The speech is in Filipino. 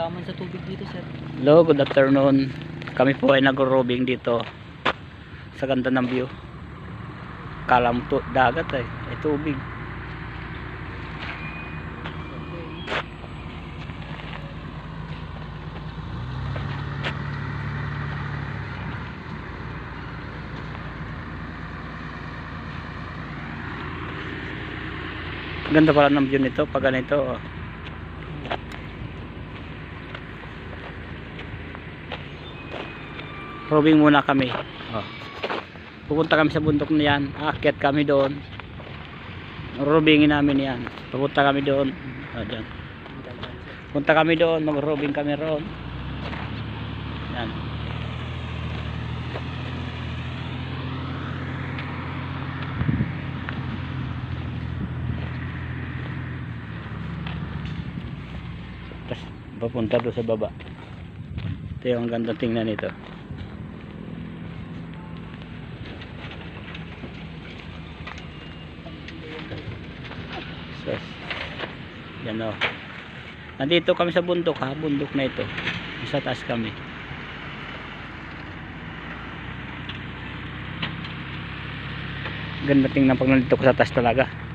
yaman sa tubig dito sir. Hello, good afternoon. Kami po ay nagro-robing dito sa ganda ng view. Kala mo dagat eh, ay tubig. Ganda pala ng view nito pag ganito. oh. Robing muna kami. Oh. Pupunta kami sa bundok na yan. Aakyat kami doon. Robingin namin yan. Pupunta kami doon. Oh, dyan. Punta kami doon. Mag-robing kami roon. Yan. Tapos papunta doon sa baba. Ito yung ganda tingnan nito. So, yan o. Nandito kami sa bundok ha, bundok na ito. Sa taas kami. Ganda tingnan pag nandito ko sa taas talaga.